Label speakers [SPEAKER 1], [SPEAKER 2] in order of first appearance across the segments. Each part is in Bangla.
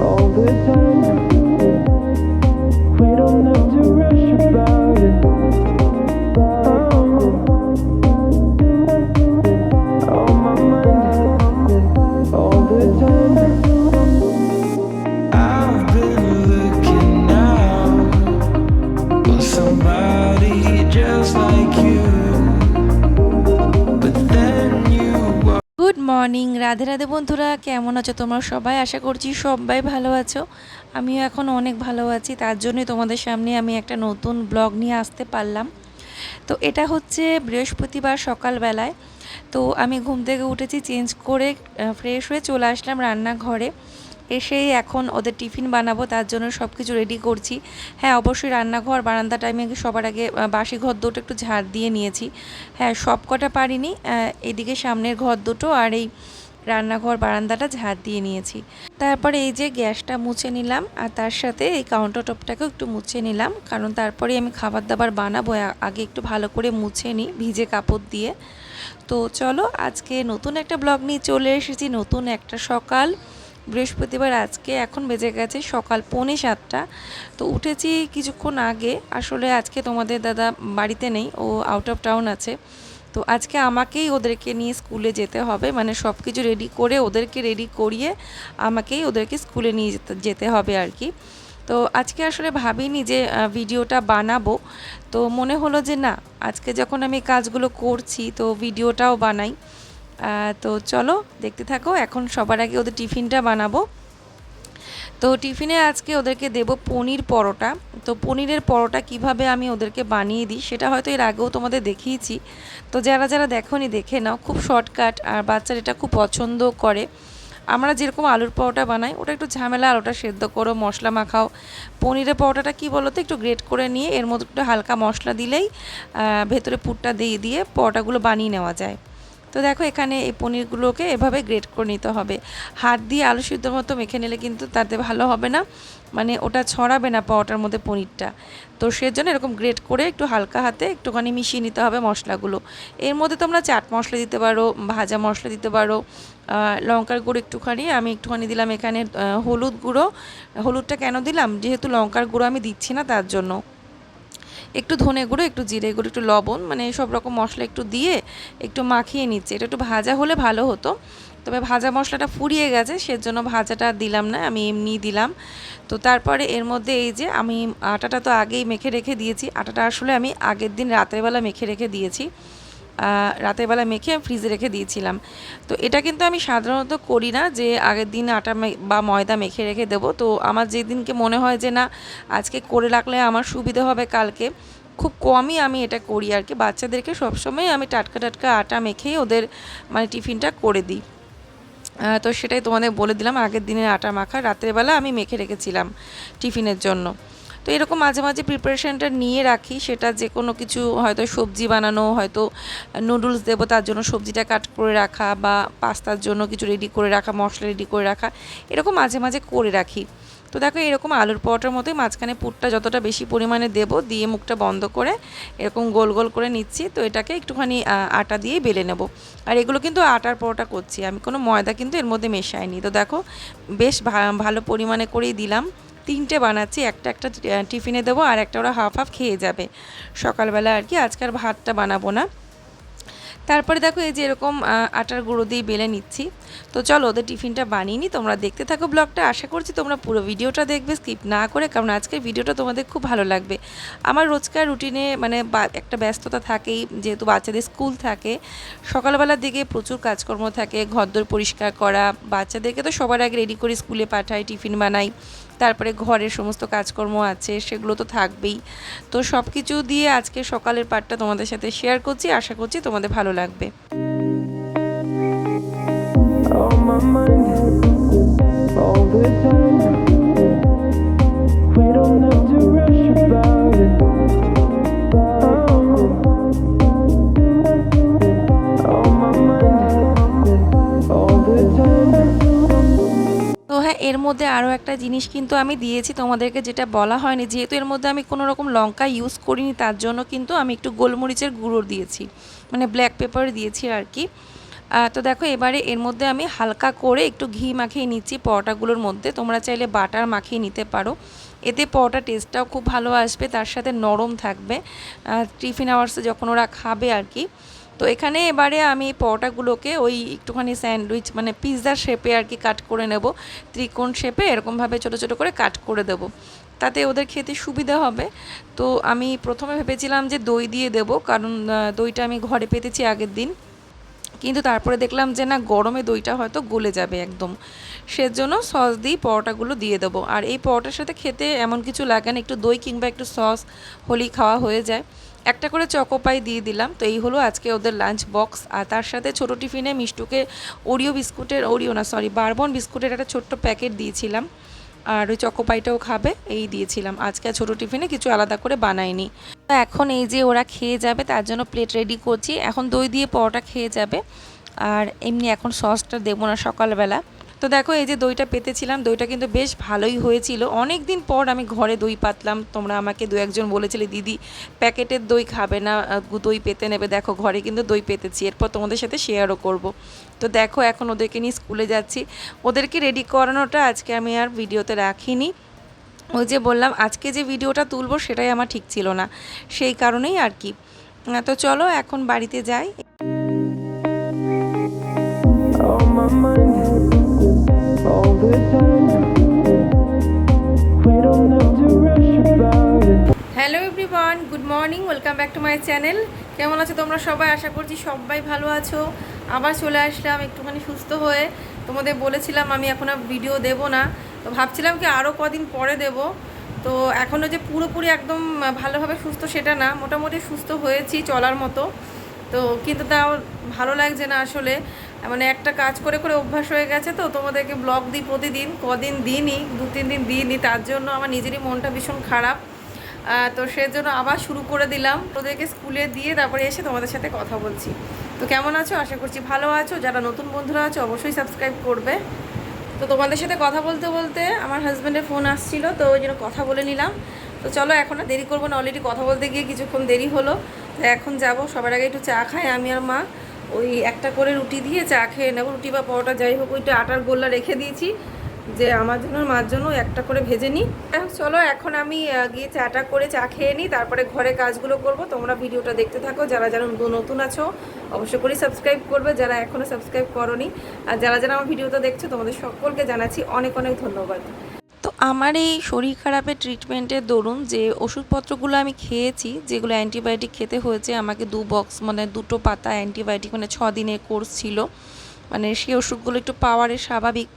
[SPEAKER 1] all the time.
[SPEAKER 2] Morning Radhe Radhe বন্ধুরা, কেমন আছো তোমরা সবাই? আশা করছি সবাই ভালো আছো। আমিও এখন অনেক ভালো আছি। তার জন্যই তোমাদের সামনে আমি একটা নতুন ব্লগ নিয়ে আসতে পারলাম। তো এটা হচ্ছে বৃহস্পতিবার সকালবেলায়। তো আমি ঘুম থেকে উঠেছি, চেঞ্জ করে ফ্রেশ হয়ে চলে আসলাম রান্নাঘরে। এসেই এখন ওদের টিফিন বানাবো, তার জন্য সব কিছু রেডি করছি। হ্যাঁ অবশ্যই রান্নাঘর, বারান্দা টাইমে সবার আগে বাসি ঘর দুটো একটু ঝাড় দিয়ে নিয়েছি। হ্যাঁ সব কটা পারিনি এদিকে সামনের ঘর দুটো আর এই রান্নাঘর, বারান্দাটা ঝাড় দিয়ে নিয়েছি। তারপরে এই যে গ্যাসটা মুছে নিলাম, আর তার সাথে এই কাউন্টার টপটাকেও একটু মুছে নিলাম, কারণ তারপরে আমি খাবার দাবার বানাবো আগে একটু ভালো করে মুছে নিই ভিজে কাপড় দিয়ে। তো চলো, আজকে নতুন একটা ব্লগ নিয়ে চলে এসেছি, নতুন একটা সকাল। বৃহস্পতিবার আজকে এখন বেজে গেছে সকাল পৌনে সাতটা। তো উঠেছি কিছুক্ষণ আগে। আসলে আজকে তোমাদের দাদা বাড়িতে নেই, ও আউট অফ টাউন আছে। তো আজকে আমাকেই ওদেরকে নিয়ে স্কুলে যেতে হবে। মানে সব কিছু রেডি করে ওদেরকে রেডি করিয়ে আমাকেই ওদেরকে স্কুলে নিয়ে যেতে হবে আর কি। তো আজকে আসলে ভাবিনি যে ভিডিওটা বানাবো। তো মনে হলো যে না, আজকে যখন আমি কাজগুলো করছি, তো ভিডিওটাও বানাই। তো চলো, দেখতে থাকো, এখন সবার আগে ওদের টিফিনটা বানাবো। তো টিফিনে আজকে ওদেরকে দেব পনির পরোটা। তো পনিরের পরোটা কীভাবে আমি ওদেরকে বানিয়ে দিই, সেটা হয়তো এর আগেও তোমাদের দেখিয়েছি। তো যারা যারা দেখোনি, দেখে নাও, খুব শর্টকাট, আর বাচ্চারা এটা খুব পছন্দ করে। আমরা যেরকম আলুর পরোটা বানাই, ওটা একটু ঝামেলা আলুটা সেদ্ধ করো, মশলা মাখাও। পনিরের পরোটাটা কি বলো তো একটু গ্রেট করে নিয়ে, এর মধ্যে একটু হালকা মশলা দিলেই ভেতরে পুরটা দিয়ে দিয়ে পরোটাগুলো বানিয়ে নেওয়া যায়। তো দেখো এখানে এই পনিরগুলোকে এভাবে গ্রেট করে নিতে হবে। হাত দিয়ে আলু সিদ্ধ মতো মেখে নিলে কিন্তু তাতে ভালো হবে না। মানে ওটা ছড়াবে না পাওয়াটার মধ্যে পনিরটা। তো সেজন্য এরকম গ্রেট করে একটু হালকা হাতে একটুখানি মিশিয়ে নিতে হবে মশলাগুলো। এর মধ্যে তোমরা চাট মশলা দিতে পারো, ভাজা মশলা দিতে পারো লঙ্কার গুঁড়ো একটুখানি। আমি একটুখানি দিলাম এখানে হলুদ গুঁড়ো। হলুদটা কেন দিলাম? যেহেতু লঙ্কার গুঁড়ো আমি দিচ্ছি না তার জন্য। একটু ধনে গুঁড়ো, একটু জিরে গুঁড়ো, একটু লবণ মানে সব রকম মশলা একটু দিয়ে একটু মাখিয়ে নিচ্ছে। এটা একটু ভাজা হলে ভালো হতো, তবে ভাজা মশলাটা ফুরিয়ে গেছে, সেজন্য ভাজাটা দিলাম না, আমি এমনি দিলাম। তো তারপরে এর মধ্যে এই যে আমি আটাটা তো আগেই মেখে রেখে দিয়েছি, আটাটা আসলে আমি আগের দিন রাতেরবেলা মেখে রেখে দিয়েছি। রাতের বেলা মেখে ফ্রিজে রেখে দিয়েছিলাম। তো এটা কিন্তু আমি সাধারণত করি না যে আগের দিন আটা বা ময়দা মেখে রেখে দেবো। তো আমার যেদিনকে মনে হয় যে না, আজকে করে রাখলে আমার সুবিধা হবে কালকে, খুব কমই আমি এটা করি আর কি। বাচ্চাদেরকে সবসময় আমি টাটকা টাটকা আটা মেখেই ওদের মানে টিফিনটা করে দিই। তো সেটাই তোমাদের বলে দিলাম, আগের দিনের আটা মাখা রাতের বেলা আমি মেখে রেখেছিলাম টিফিনের জন্য। তো এরকম মাঝে মাঝে প্রিপারেশানটা নিয়ে রাখি। সেটা যে কোনো কিছু, হয়তো সবজি বানানো, হয়তো নুডলস দেবো, তার জন্য সবজিটা কাট করে রাখা বা পাস্তার জন্য কিছু রেডি করে রাখা, মশলা রেডি করে রাখা, এরকম মাঝে মাঝে করে রাখি। তো দেখো, এরকম আলুর পরোটার মতোই মাঝখানে পুরটা যতটা বেশি পরিমাণে দেবো, দিয়ে মুখটা বন্ধ করে এরকম গোল গোল করে নিচ্ছি। তো এটাকে একটুখানি আটা দিয়ে বেলে নেব। আর এগুলো কিন্তু আটার পরোটা করছি। আমি কোনো ময়দা কিন্তু এর মধ্যে মেশাইনি। তো দেখো, বেশ ভালো পরিমাণে করেই দিলাম। তিনটে বানাচ্ছি, একটা একটা টিফিনে দেবো আর একটা ওরা হাফ হাফ খেয়ে যাবে। সকালবেলা আর কি আজকাল ভাতটা বানাবো না। তারপরে দেখো এই যে এরকম আটার গুঁড়ো দিয়ে বেলে নিচ্ছি। তো চলো ওদের টিফিনটা বানিয়ে নিই তোমরা দেখতে থাকো ব্লগটা। আশা করছি তোমরা পুরো ভিডিওটা দেখবে, স্কিপ না করে, কারণ আজকের ভিডিওটা তোমাদের খুব ভালো লাগবে। আমার রোজকার রুটিনে মানে একটা ব্যস্ততা থাকেই, যেহেতু বাচ্চাদের স্কুল থাকে, সকালবেলার দিকে প্রচুর কাজকর্ম থাকে ঘরদোর পরিষ্কার করা, বাচ্চাদেরকে তো সবার আগে রেডি করে স্কুলে পাঠাই, টিফিন বানাই, তারপরে ঘরের সমস্ত কাজকর্ম আছে, সেগুলো তো থাকবেই। তো সব কিছু দিয়ে আজকে সকালের পার্টটা তোমাদের সাথে শেয়ার করছি, আশা করছি তোমাদের ভালো লাগবে।
[SPEAKER 1] My mind all the time. We don't have to rush about it. Oh.
[SPEAKER 2] তো হ্যাঁ এর মধ্যে আরও একটা জিনিস কিন্তু আমি দিয়েছি তোমাদেরকে যেটা বলা হয়নি যেহেতু এর মধ্যে আমি কোনো রকম লঙ্কা ইউজ করিনি, তার জন্য কিন্তু আমি একটু গোলমরিচের গুঁড়ো দিয়েছি মানে ব্ল্যাক পেপার দিয়েছি আর কি তো দেখো, এবারে এর মধ্যে আমি হালকা করে একটু ঘি মাখিয়ে নিচ্ছি পরোটাগুলোর মধ্যে। তোমরা চাইলে বাটার মাখিয়ে নিতে পারো। এতে পরোটা টেস্টটাও খুব ভালো আসবে, তার সাথে নরম থাকবে। টিফিন আওয়ার্সে যখন ওরা খাবে আর কি। তো এখানে এবারে আমি পরোটাগুলোকে ওই একটুখানি স্যান্ডউইচ মানে পিৎজার শেপে আর কি কাট করে নেব। ত্রিকোণ শেপে এরকমভাবে ছোটো ছোটো করে কাট করে দেবো। তাতে ওদের খেতে সুবিধা হবে। তো আমি প্রথমে ভেবেছিলাম যে দই দিয়ে দেব, কারণ দইটা আমি ঘরে পেতেছি আগের দিন। কিন্তু তারপরে দেখলাম যে না, গরমে দইটা হয়তো গলে যাবে একদম। সেজন্য সস দিয়ে পরোটাগুলো দিয়ে দেবো। আর এই পরোটার সাথে খেতে এমন কিছু লাগে না, একটু দই কিংবা একটু সস হলেই খাওয়া হয়ে যায়। একটা করে চকোপাই দিয়ে দিলাম। তো এই হলো আজকে ওদের লাঞ্চ বক্স আর তার সাথে ছোটো টিফিনে মিষ্টুকে ওরিও বিস্কুটের ওরিও না সরি বারবন বিস্কুটের একটা ছোট্ট প্যাকেট দিয়েছিলাম। আর ওই চকোপাইটাও খাবে, এই দিয়েছিলাম। আজকে ছোটো টিফিনে কিছু আলাদা করে বানাইনি। তো এখন এই যে ওরা খেয়ে যাবে, তার জন্য প্লেট রেডি করছি। এখন দই দিয়ে পরোটা খেয়ে যাবে। আর এমনি এখন সসটা দেবো না সকালবেলা। তো দেখো, এই যে দইটা পেতেছিলাম, দইটা কিন্তু বেশ ভালোই হয়েছিল। অনেক দিন পর আমি ঘরে দই পাতলাম। তোমরা আমাকে দু একজন বলেছিলে, দিদি, প্যাকেটের দই খাবে না দই পেতে নেবে। দেখো, ঘরে কিন্তু দই পেতেছি। এরপর তোমাদের সাথে শেয়ারও করব। তো দেখো, এখন ওদেরকে নিয়ে স্কুলে যাচ্ছি। ওদেরকে রেডি করানোটা আজকে আমি আর ভিডিওতে রাখিনি। ওই যে বললাম, আজকে যে ভিডিওটা তুলবো সেটাই আমার ঠিক ছিল না। সেই কারণেই আর কি। তো চলো, এখন বাড়িতে যাই. Hello everyone good morning welcome back to my channel কেমন আছো তোমরা সবাই? আশা করছি সবাই ভালো আছো। আবার চলে আসলাম একটুখানি সুস্থ হয়ে। তোমাদের বলেছিলাম আমি এখন আর ভিডিও দেব না। তো ভাবছিলাম কি আরও কদিন পরে দেব। তো এখনও যে পুরোপুরি একদম ভালোভাবে সুস্থ সেটা না, মোটামুটি সুস্থ হয়েছি চলার মতো। তো কিন্তু তাও ভালো লাগছে না আসলে। মানে একটা কাজ করে করে অভ্যাস হয়ে গেছে তো, তোমাদেরকে ব্লগ দিই প্রতিদিন, কদিন দিনই, দু, তিন দিন দিইনি, তার জন্য আমার নিজেরই মনটা ভীষণ খারাপ। তো সেজন্য আবার শুরু করে দিলাম। তোদেরকে স্কুলে দিয়ে তারপরে এসে তোমাদের সাথে কথা বলছি। তো কেমন আছো? আশা করছি ভালো আছো। যারা নতুন বন্ধুরা আছো, অবশ্যই সাবস্ক্রাইব করবে। তো তোমাদের সাথে কথা বলতে বলতে আমার হাজব্যান্ডের ফোন আসছিল, তো ওই জন্য কথা বলে নিলাম। তো চলো এখন আর দেরি করব না অলরেডি কথা বলতে গিয়ে কিছুক্ষণ দেরি হলো। তো এখন যাব, সবার আগে একটু চা খাই, আমি আর মা। ওই একটা করে রুটি দিয়ে চা খেয়ে নেব, রুটি বা পরোটা যাই হোক, ওইটা আটার গোল্লা রেখে দিয়েছি। যে আমার জন্য মার জন্য একটা করে ভেজে নিই। চলো, এখন আমি গিয়ে চাটা করে চা খেয়ে নিই, তারপরে ঘরে কাজগুলো করব। তোমরা ভিডিওটা দেখতে থাকো, যারা যারা নতুন আছো অবশ্যই করে সাবস্ক্রাইব করবে, যারা এখনও সাবস্ক্রাইব করনি। আর যারা যারা আমার ভিডিওটা দেখছ, তোমাদের সকলকে জানাচ্ছি অনেক অনেক ধন্যবাদ। তো আমার এই শরীর খারাপের ট্রিটমেন্টের দরুন যে ওষুধপত্রগুলো আমি খেয়েছি, যেগুলো অ্যান্টিবায়োটিক খেতে হয়েছে, আমাকে দু বক্স মানে দুটো পাতা অ্যান্টিবায়োটিক মানে ছ দিনের কোর্স ছিল। মানে সেই ওষুধগুলো একটু পাওয়ারে স্বাভাবিক।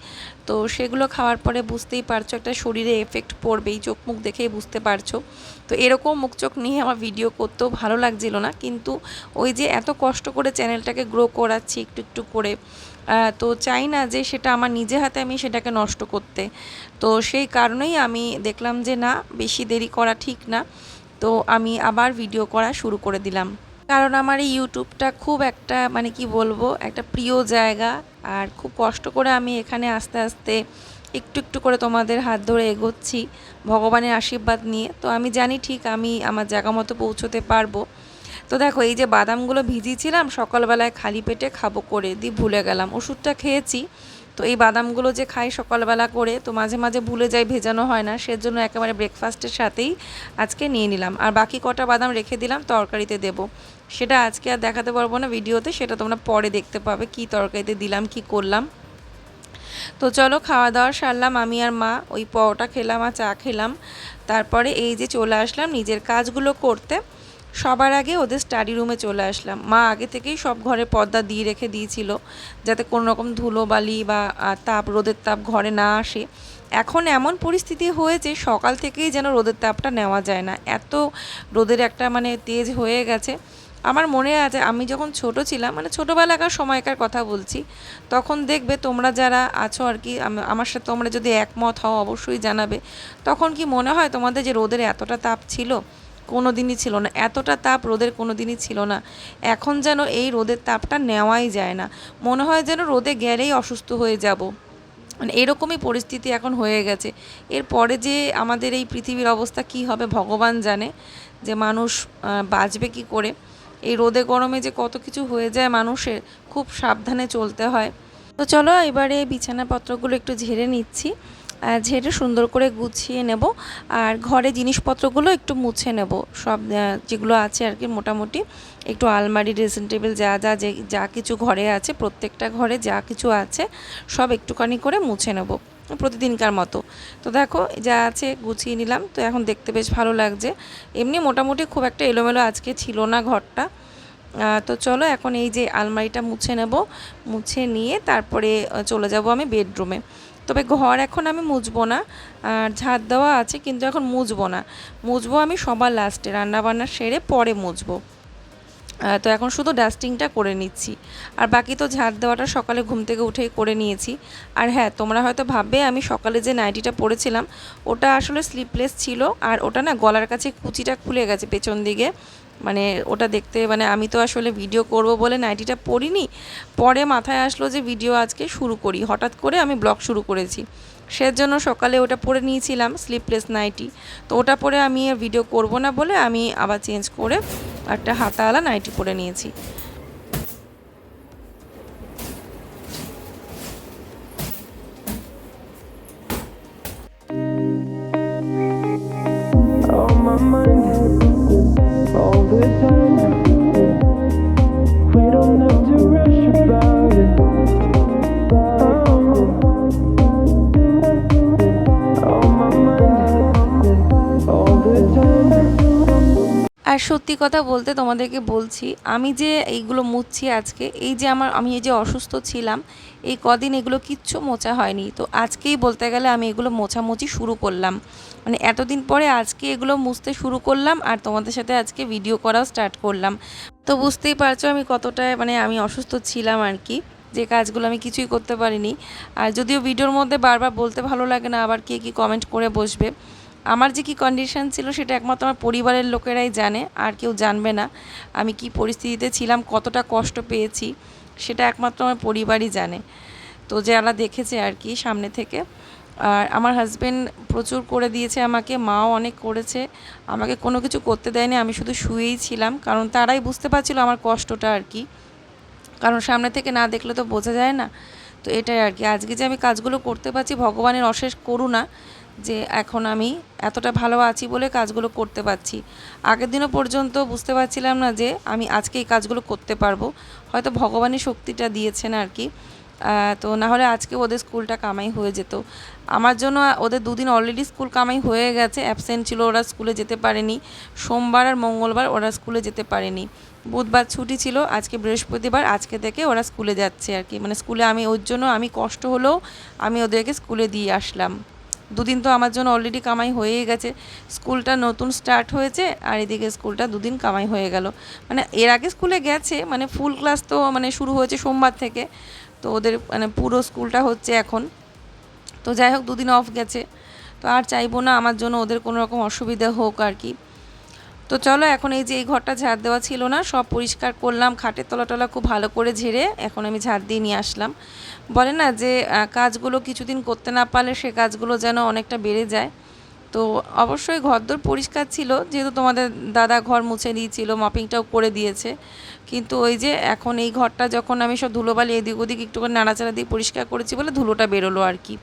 [SPEAKER 2] তো সেগুলো খাওয়ার পরে বুঝতেই পারছ, একটা শরীরে এফেক্ট পড়বেই, চোখ মুখ দেখেই বুঝতে পারছ। তো এরকম মুখ চোখ নিয়ে আমার ভিডিও করতেও ভালো লাগছিল না। কিন্তু ওই যে এত কষ্ট করে চ্যানেলটাকে গ্রো করাচ্ছি একটু একটু করে তো চাই না যে সেটা আমার নিজে হাতে আমি সেটাকে নষ্ট করতে। তো সেই কারণেই আমি দেখলাম যে না, বেশি দেরি করা ঠিক না। তো আমি আবার ভিডিও করা শুরু করে দিলাম। কারণ আমার এই ইউটিউবটা খুব একটা মানে কি বলব, একটা প্রিয় জায়গা। আর খুব কষ্ট করে আমি এখানে আস্তে আস্তে একটু একটু করে তোমাদের হাত ধরে এগোচ্ছি ভগবানের আশীর্বাদ নিয়ে। তো আমি জানি ঠিক আমি আমার জায়গা মতো পৌঁছতে পারব। তো দেখো, এই যে বাদামগুলো ভিজিয়েছিলাম, সকালবেলায় খালি পেটে খাব করে দিয়ে ভুলে গেলাম। ওষুধটা খেয়েছি। তো এই বাদামগুলো যে খাই সকালবেলা করে, তো মাঝে মাঝে ভুলে যাই, ভেজানো হয় না, সেজন্য একেবারে ব্রেকফাস্টের সাথেই আজকে নিয়ে নিলাম। আর বাকি কটা বাদাম রেখে দিলাম, তরকারিতে দেব। সেটা আজকে আর দেখাতে পারব না ভিডিওতে, সেটা তোমরা পরে দেখতে পাবে, কি তরকারিতে দিলাম, কি করলাম। তো চলো, খাওয়া দাওয়া সারলাম, আমি আর মা, ওই পরোটা খেলাম আর চা খেলাম। তারপরে এই যে চলে আসলাম নিজের কাজগুলো করতে। সবার আগে ওদের স্টাডি রুমে চলে আসলাম। মা আগে থেকেই সব ঘরে পর্দা দিয়ে রেখে দিয়েছিল, যাতে কোনো রকম ধুলো বালি বা তাপ, রোদের তাপ ঘরে না আসে। এখন এমন পরিস্থিতি হয়েছে, সকাল থেকেই যেন রোদের তাপটা নেওয়া যায় না। এত রোদের একটা মানে তেজ হয়ে গেছে। আমার মনে আছে, আমি যখন ছোট ছিলাম মানে ছোটোবেলাকার সময়কার কথা বলছি, তখন দেখবে তোমরা যারা আছো আর কি আমার সাথে তোমরা যদি একমত হও, অবশ্যই জানাবে। তখন কি মনে হয় তোমাদের যে রোদের এতটা তাপ ছিল? কোনো দিনই ছিল না। এতটা তাপ রোদের কোনো দিনই ছিল না। এখন যেন এই রোদের তাপটা নেওয়াই যায় না। মনে হয় যেন রোদে গেলেই অসুস্থ হয়ে যাব। মানে এরকমই পরিস্থিতি এখন হয়ে গেছে। এরপরে যে আমাদের এই পৃথিবীর অবস্থা কি হবে ভগবান জানে। যে মানুষ বাঁচবে কি করে। এই রোদে গরমে যে কত কিছু হয়ে যায় মানুষের, খুব সাবধানে চলতে হয়। তো চলো এবারে বিছানাপত্রগুলো একটু ঝেড়ে নিচ্ছি। ঝেড়ে সুন্দর করে গুছিয়ে নেব আর ঘরে জিনিসপত্রগুলো একটু মুছে নেব। সব যেগুলো আছে আর কি মোটামুটি। একটু আলমারি, ড্রেসিং টেবিল যা যা, যে, যা কিছু ঘরে আছে, প্রত্যেকটা ঘরে যা কিছু আছে, সব একটুখানি করে মুছে নেব প্রতিদিনকার মতো। তো দেখো, যা আছে গুছিয়ে নিলাম। তো এখন দেখতে বেশ ভালো লাগছে। এমনি মোটামুটি খুব একটা এলোমেলো আজকে ছিল না ঘরটা। তো চলো এখন এই যে আলমারিটা মুছে নেব। মুছে নিয়ে তারপরে চলে যাব আমি বেডরুমে। তবে ঘর এখন আমি মুছবো না, আর ঝাড় দেওয়া আছে কিন্তু এখন মুছবো না। মুছবো আমি সবার লাস্টে রান্নাবান্না সেরে পরে মুছবো। তো এখন শুধু ডাস্টিংটা করে নিচ্ছি। আর বাকি তো ঝাড় দেওয়াটা সকালে ঘুম থেকে উঠেই করে নিয়েছি। আর হ্যাঁ তোমরা হয়তো ভাববে আমি সকালে যে নাইটিটা পরেছিলাম ওটা আসলে স্লিপলেস ছিল। আর ওটা না গলার কাছে কুচিটা খুলে গেছে পেছন দিকে। মানে ওটা দেখতে মানে আমি তো আসলে ভিডিও করব বলে নাইটিটা পড়িনি। পরে মাথায় আসলো যে ভিডিও আজকে শুরু করি। হঠাৎ করে আমি ব্লগ শুরু করেছি। সেজন্য সকালে ওটা পরে নিয়েছিলাম স্লিপলেস নাইটি তো ওটা পরে আমি ভিডিও করব না বলে আমি আবার চেঞ্জ করে একটা হাতাওয়ালা নাইটি পরে নিয়েছি। আর সত্যি কথা বলতে তোমাদেরকে বলছি, আমি যে এইগুলো মুছছি আজকে, এই যে আমার, আমি এই যে অসুস্থ ছিলাম এই কদিন এগুলো কিচ্ছু মোছা হয়নি। তো আজকেই বলতে গেলে আমি এগুলো মোছামুছি শুরু করলাম। মানে এতদিন পরে আজকে এগুলো মুছতে শুরু করলাম আর তোমাদের সাথে আজকে ভিডিও করাও স্টার্ট করলাম। তো বুঝতেই পারছ আমি কতটা মানে আমি অসুস্থ ছিলাম আর কি, যে কাজগুলো আমি কিছুই করতে পারিনি। আর যদিও ভিডিওর মধ্যে বারবার বলতে ভালো লাগে না, আবার কে কী কমেন্ট করে বসবে। আমার যে কী কন্ডিশন ছিল সেটা একমাত্র আমার পরিবারের লোকেরাই জানে, আর কেউ জানবে না আমি কি পরিস্থিতিতে ছিলাম, কতটা কষ্ট পেয়েছি। সেটা একমাত্র আমার পরিবারই জানে। তো যারা দেখেছে আর কি সামনে থেকে। আর আমার হাজব্যান্ড প্রচুর করে দিয়েছে আমাকে, মাও অনেক করেছে। আমাকে কোনো কিছু করতে দেয়নি, আমি শুধু শুয়েই ছিলাম। কারণ তারাই বুঝতে পারছিল আমার কষ্টটা আর কি। কারণ সামনে থেকে না দেখলে তো বোঝা যায় না। তো এটাই আর কি। আজকে যে আমি কাজগুলো করতে পারছি, ভগবানের অশেষ করুণা। যে এখন আমি এতটা ভালো আছি বলে কাজগুলো করতে পারছি। আগের দিনও পর্যন্ত বুঝতে পারছিলাম না যে আমি আজকে এই কাজগুলো করতে পারব। হয়তো ভগবানের শক্তিটা দিয়েছেন আর কি। তো না হলে আজকে ওদের স্কুলটা কামাই হয়ে যেত। আমার জন্য ওদের দুদিন অলরেডি স্কুল কামাই হয়ে গেছে। অ্যাবসেন্ট ছিল ওরা স্কুলে যেতে পারেনি। সোমবার আর মঙ্গলবার ওরা স্কুলে যেতে পারেনি। বুধবার ছুটি ছিল, আজকে বৃহস্পতিবার, আজকে থেকে ওরা স্কুলে যাচ্ছে আর কি। মানে স্কুলে আমি ওর জন্য আমি কষ্ট হলেও আমি ওদেরকে স্কুলে দিয়ে আসলাম। দুদিন তো আমার জন্য অলরেডি কামাই হয়েই গেছে। স্কুলটা নতুন স্টার্ট হয়েছে আর এদিকে স্কুলটা দুদিন কামাই হয়ে গেল। মানে এর আগে স্কুলে গেছে মানে ফুল ক্লাস তো মানে শুরু হয়েছে সোমবার থেকে। তো ওদের মানে পুরো স্কুলটা হচ্ছে এখন। তো যাই হোক, দুদিন অফ গেছে। তো আর চাইব না, আমার জন্য ওদের কোনো রকম অসুবিধা হোক আর কি। তো চলো, এখন এই যে এই ঘরটা ঝাড় দেওয়া ছিল না, সব পরিষ্কার করলাম, খাটের তলা টলা খুব ভালো করে ঝেড়ে এখন আমি ঝাড় দিয়ে নিয়ে আসলাম। বলে না যে কাজগুলো কিছুদিন করতে না পারলে সে কাজগুলো যেন অনেকটা বেড়ে যায়। তো অবশ্যই ঘরদোর পরিষ্কার ছিল, যেহেতু তোমাদের দাদা ঘর মুছে দিয়েছিল মপিংটাও করে দিয়েছে। কিন্তু ওই যে এখন এই ঘরটা যখন আমি সব ধুলোবালি এদিক ওদিক একটু করে নাড়াচাড়া দিয়ে পরিষ্কার করেছি বলে ধুলোটা বেরোলো আর কি।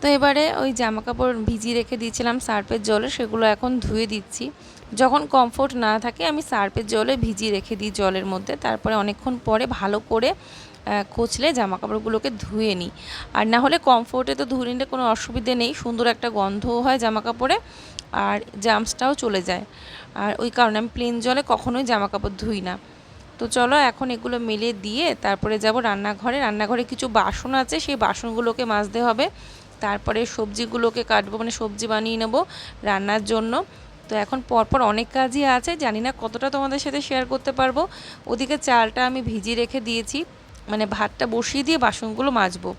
[SPEAKER 2] তো এবারে ওই জামা কাপড় ভিজিয়ে রেখে দিয়েছিলাম সার্ফের জলে, সেগুলো এখন ধুয়ে দিচ্ছি। যখন কমফোর্ট না থাকে, আমি সার্ফের জলে ভিজিয়ে রেখে দিই জলের মধ্যে। তারপরে অনেকক্ষণ পরে ভালো করে কচলে জামা কাপড়গুলোকে ধুয়ে নিই। আর না হলে কমফোর্টে তো ধুয়ে নিলে কোনো অসুবিধে নেই, সুন্দর একটা গন্ধও হয় জামা কাপড়ে আর জামসটাও চলে যায়। আর ওই কারণে আমি প্লেন জলে কখনোই জামা কাপড় ধুই না। তো চলো এখন এগুলো মেলে দিয়ে তারপরে যাব রান্নাঘরে। রান্নাঘরে কিছু বাসন আছে, সেই বাসনগুলোকে মাজতে হবে। তারপরে সবজিগুলোকে কাটবো মানে সবজি বানিয়ে নেব রান্নার জন্য। তো এখন পরপর অনেক কাজই আছে, জানি না কতটা তোমাদের সাথে শেয়ার করতে পারব। ওদিকে চালটা আমি ভিজিয়ে রেখে দিয়েছি মানে ভাতটা বসিয়ে দিয়ে বাসনগুলো মাজবো।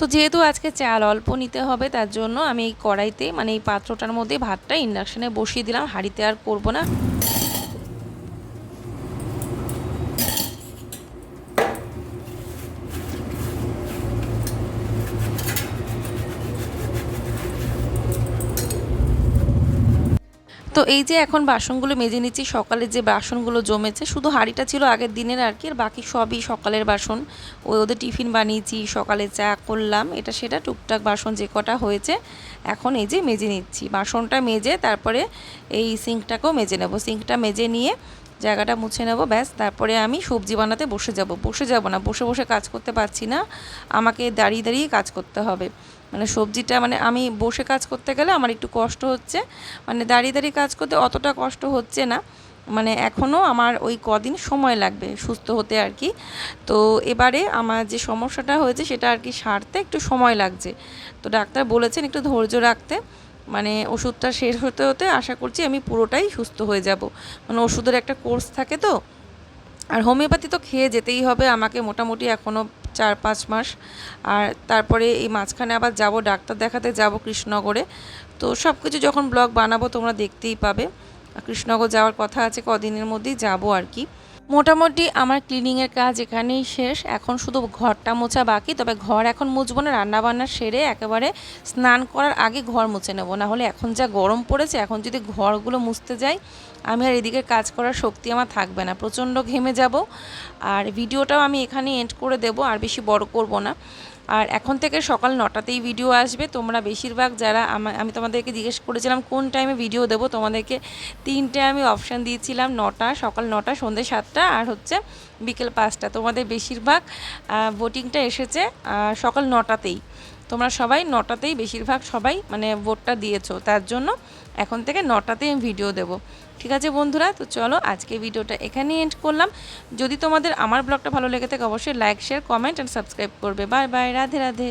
[SPEAKER 2] তো যেহেতু আজকে চাল অল্প নিতে হবে, তার জন্য আমি এই কড়াইতে মানে এই পাত্রটার মধ্যে ভাতটা ইন্ডাকশানে বসিয়ে দিলাম। হাঁড়িতে আর করব না। তো এই যে এখন বাসনগুলো মেজে নিচ্ছি, সকালে যে বাসনগুলো জমেছে, শুধু হাঁড়িটা ছিল আগের দিনের আর কি, আর বাকি সবই সকালের বাসন। ওই ওদের টিফিন বানিয়েছি, সকালে চা করলাম, এটা সেটা, টুকটাক বাসন যে কটা হয়েছে, এখন এই যে মেজে নিচ্ছি। বাসনটা মেজে তারপরে এই সিঙ্কটাকেও মেজে নেব। সিঙ্কটা মেজে নিয়ে জায়গাটা মুছে নেব, ব্যাস, তারপরে আমি সবজি বানাতে বসে যাব। বসে যাব না, বসে বসে কাজ করতে পারছি না, আমাকে দাঁড়িয়ে দাঁড়িয়ে কাজ করতে হবে। মানে সবজিটা মানে আমি বসে কাজ করতে গেলে আমার একটু কষ্ট হচ্ছে। মানে দাঁড়িয়ে দাঁড়িয়ে কাজ করতে অতটা কষ্ট হচ্ছে না। মানে এখনও আমার ওই কদিন সময় লাগবে সুস্থ হতে আর কি। তো এবারে আমার যে সমস্যাটা হয়েছে সেটা আর কি সারতে একটু সময় লাগছে। তো ডাক্তার বলেছেন একটু ধৈর্য রাখতে। মানে ওষুধটা শেষ হতে হতে আশা করছি আমি পুরোটাই সুস্থ হয়ে যাব। মানে ওষুধের একটা কোর্স থাকে তো আর হোমিওপ্যাথি তো খেয়ে যেতেই হবে, আমাকে মোটামুটি এখনও চার পাঁচ মাস। আর তারপরে এই মাঝখানে আবার যাব, ডাক্তার দেখাতে যাব কৃষ্ণনগরে। তো সব কিছু যখন ব্লগ বানাবো তোমরা দেখতেই পাবে। কৃষ্ণনগর যাওয়ার কথা আছে, কদিনের মধ্যেই যাব আর কি। মোটামুটি আমার ক্লিনিংয়ের কাজ এখানেই শেষ। এখন শুধু ঘরটা মোছা বাকি, তবে ঘর এখন মুছবো না, রান্নাবান্না সেরে একেবারে স্নান করার আগে ঘর মুছে নেব। না হলে এখন যা গরম পড়েছে, এখন যদি ঘরগুলো মুছতে যাই আমি আর এদিকে কাজ করার শক্তি আমার থাকবে না। প্রচণ্ড ঘেমে যাব আর ভিডিওটাও আমি এখানে এন্ড করে দেব, আর বেশি বড় করব না। আর এখন থেকে সকাল নটাতেই ভিডিও আসবে। তোমরা বেশিরভাগ যারা আমা- তোমাদেরকে জিজ্ঞেস করেছিলাম কোন টাইমে ভিডিও দেবো, তোমাদেরকে তিনটে আমি অপশান দিয়েছিলাম, নটা, সকাল নটা সন্ধ্যে সাতটা আর হচ্ছে বিকেল পাঁচটা। তোমাদের বেশিরভাগ ভোটিংটা এসেছে সকাল নটাতেই। তোমরা সবাই নটাতেই বেশিরভাগ সবাই মানে ভোটটা দিয়েছ। তার জন্য এখন থেকে নটাতেই আমি ভিডিও দেবো। ঠিক আছে বন্ধুরা? তো চলো আজকে ভিডিওটা এখানেই এন্ড করলাম। যদি তোমাদের আমার ব্লগটা ভালো লেগে থাকে, অবশ্যই like share comment and subscribe করবে। Bye bye Radhe Radhe.